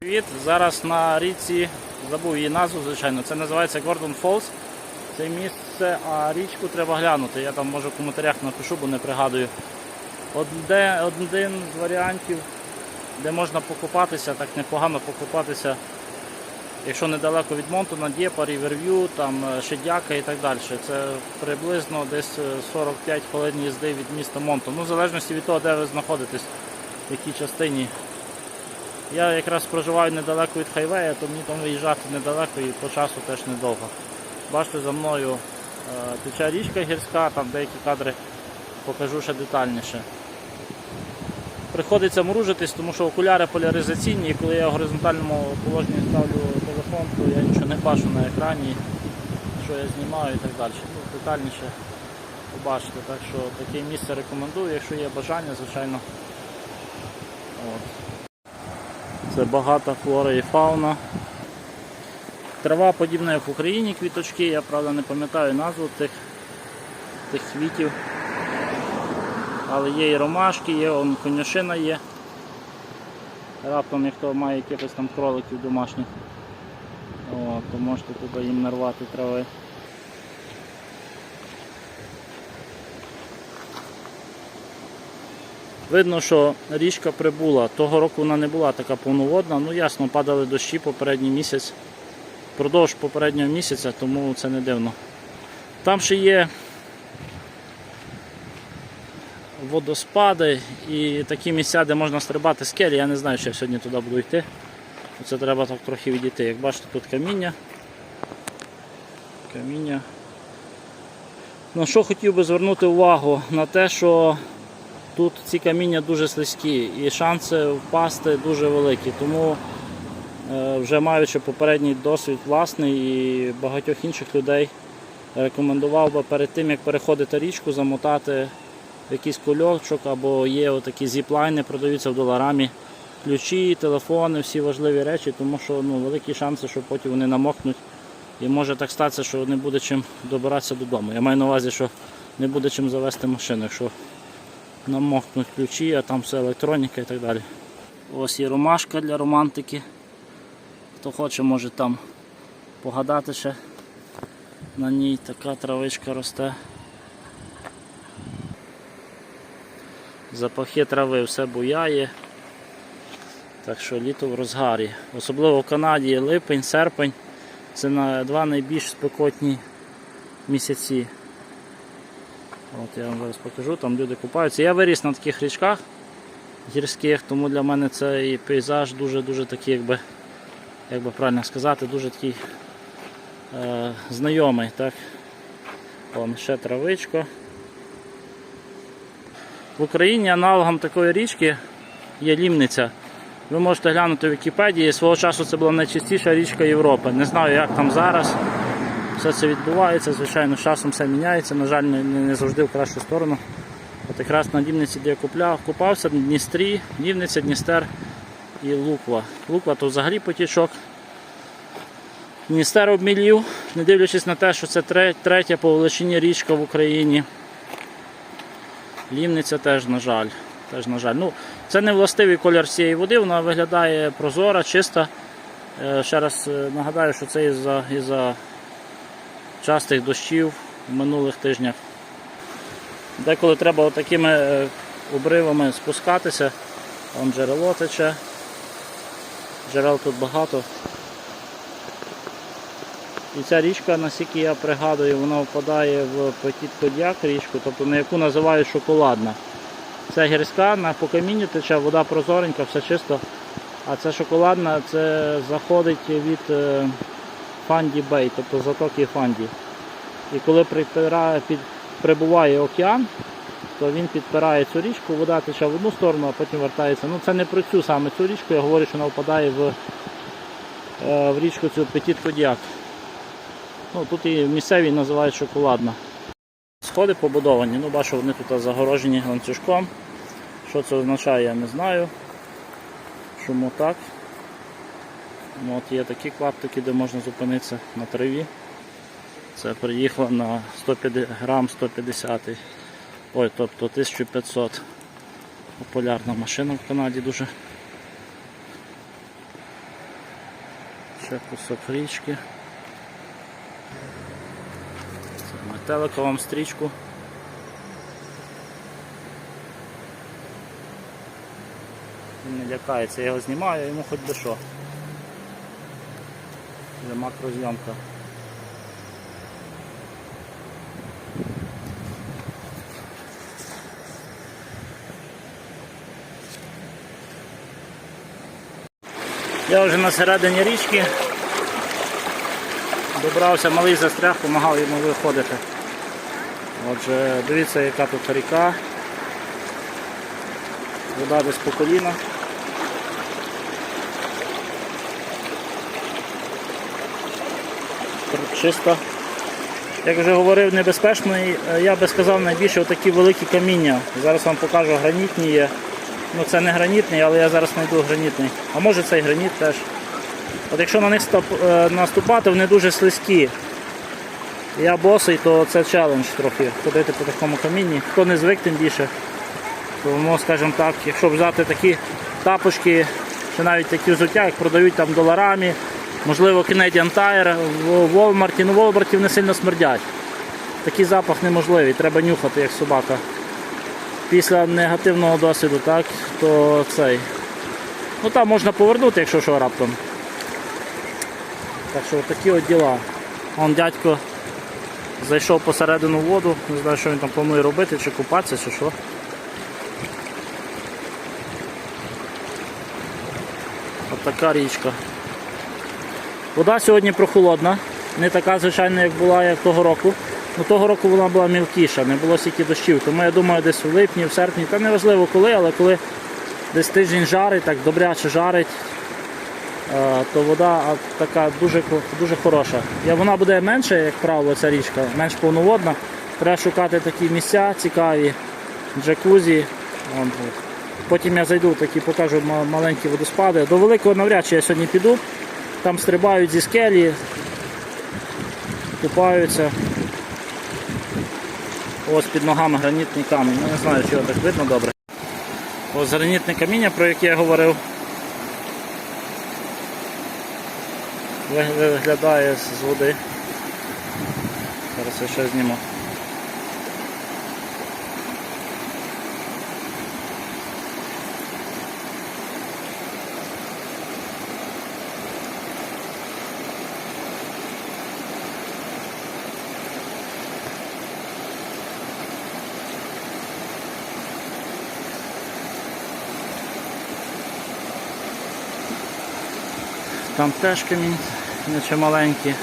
Привіт! Зараз на річці, забув її назву, звичайно, це називається Гордон Фолз. Це місце, а річку треба глянути. Я там може в коментарях напишу, бо не пригадую. Одне, один з варіантів, де можна покупатися, так непогано покупатися, якщо недалеко від Монтона, Дєпа, Ріверв'ю, там е, Шедяка і так далі. Це приблизно десь е, 45 хвилин їзди від міста Монтон. Ну, в залежності від того, де ви знаходитесь, в якій частині. Я якраз проживаю недалеко від хайвея, то мені там виїжджати недалеко і по часу теж недовго. Бачите, за мною е, тече річка гірська, там деякі кадри покажу ще детальніше. Приходиться мружитись, тому що окуляри поляризаційні, і коли я в горизонтальному положенні ставлю телефон, то я нічого не бачу на екрані, що я знімаю і так далі. Ну, детальніше побачите. Так що таке місце рекомендую, якщо є бажання, звичайно. От. Це багата флора і фауна. Трава подібна, як в Україні, квіточки, я правда не пам'ятаю назву тих, тих квітів. Але є і ромашки, є он, конюшина є. Раптом ніхто має якихось там кроликів домашніх. О, то можете туди їм нарвати трави. Видно, що річка прибула. Того року вона не була така повноводна. Ну ясно, падали дощі попередній місяць. Продовж попереднього місяця, тому це не дивно. Там ще є водоспади і такі місця, де можна стрибати скелі. Я не знаю, чи я сьогодні туди буду йти. Це треба так трохи відійти. Як бачите, тут каміння. Каміння. На що хотів би звернути увагу? На те, що Тут ці каміння дуже слизькі і шанси впасти дуже великі. Тому е, вже маючи попередній досвід власний і багатьох інших людей, рекомендував би перед тим, як переходити річку, замотати якийсь кульочок або є отакі зіплайни, продаються в доларамі. Ключі, телефони, всі важливі речі, тому що ну, великі шанси, що потім вони намокнуть. І може так статися, що не буде чим добиратися додому. Я маю на увазі, що не буде чим завести машину. Якщо намокнуть ключі, а там все електроніка і так далі. Ось є ромашка для романтики. Хто хоче, може там погадати ще. На ній така травичка росте. Запахи трави все буяє. Так що літо в розгарі. Особливо в Канаді липень, серпень. Це на два найбільш спекотні місяці. От я вам зараз покажу, там люди купаються. Я виріс на таких річках гірських, тому для мене цей пейзаж дуже-дуже такий, якби, як би правильно сказати, дуже такий е, знайомий. Так? Вон ще травичка. В Україні аналогом такої річки є лімниця. Ви можете глянути в Вікіпедії, свого часу це була найчистіша річка Європи. Не знаю, як там зараз. Все це відбувається, звичайно, з часом все міняється, на жаль, не, не завжди в кращу сторону. От якраз на Дівниці, де я купляв, купався, Дністрі, Дівниця, Дністер і Луква. Луква то взагалі потічок. Дністер обмілів, не дивлячись на те, що це третя по величині річка в Україні. Лівниця теж, на жаль. Теж, на жаль. Ну, це не властивий колір цієї води, вона виглядає прозора, чиста. Е, Ще раз е, нагадаю, що це із-за із-за частих дощів в минулих тижнях. Деколи треба такими е, обривами спускатися. Вон джерело тече. Джерел тут багато. І ця річка, наскільки я пригадую, вона впадає в Петіт Кодяк річку, тобто на яку називають шоколадна. Це гірська, на по камінню тече, вода прозоренька, все чисто. А це шоколадна, це заходить від е, Фанді Бей, тобто затоки Фанді. І коли припирає, під, прибуває океан, то він підпирає цю річку, вода тече в одну сторону, а потім вертається. Ну це не про цю саме цю річку, я говорю, що вона впадає в, е, в річку цю Петіт Кодяк. Ну, тут і місцеві називають шоколадна. Сходи побудовані, ну бачу, вони тут загорожені ланцюжком. Що це означає, я не знаю. Чому так? Ну, От Є такі клаптики, де можна зупинитися на траві. Це приїхала на 150 грам 150. Ой, тобто 1500. Популярна машина в Канаді дуже. Ще кусок річки. Це метелика вам стрічку. Він не лякається, я його знімаю, йому хоч би що. Це макрозйомка. Я вже на середині річки. Добрався, малий застряг, допомагав йому виходити. Отже, дивіться, яка тут ріка. Вода десь по коліна. Чисто. Як вже говорив, небезпечний, е, я би сказав найбільше отакі великі каміння. Зараз вам покажу гранітні є. Ну це не гранітний, але я зараз знайду гранітний. А може цей граніт теж. От якщо на них е, наступати, вони дуже слизькі. Я босий, то це челендж трохи ходити по такому камінні. Хто не звик тим більше, тому, скажімо так, якщо взяти такі тапочки, чи навіть такі взуття, як продають там доларами, можливо, Canadian Tire в Walmart, ну Walmart вони сильно смердять. Такий запах неможливий, треба нюхати, як собака. Після негативного досвіду, так, то цей. Ну там можна повернути, якщо що раптом. Так що такі от діла. Он дядько зайшов посередину воду, не знаю, що він там планує робити, чи купатися, чи що. От така річка. Вода сьогодні прохолодна, не така звичайна, як була як того року. Ну, того року вона була мілкіша, не було стільки дощів. Тому я думаю, десь у липні, в серпні, та неважливо коли, але коли десь тиждень жарить, так добряче жарить, е, то вода така дуже, дуже хороша. Я, вона буде менше, як правило, ця річка, менш повноводна. Треба шукати такі місця цікаві, джакузі. Потім я зайду такі покажу маленькі водоспади. До великого навряд чи я сьогодні піду. Там стрибають зі скелі, купаються. Ось під ногами гранітний камінь. Ну, не знаю, чи його так видно добре. Ось гранітне каміння, про яке я говорив. Виглядає з води. Зараз я ще зніму. Там теж камінь, наче чималенький.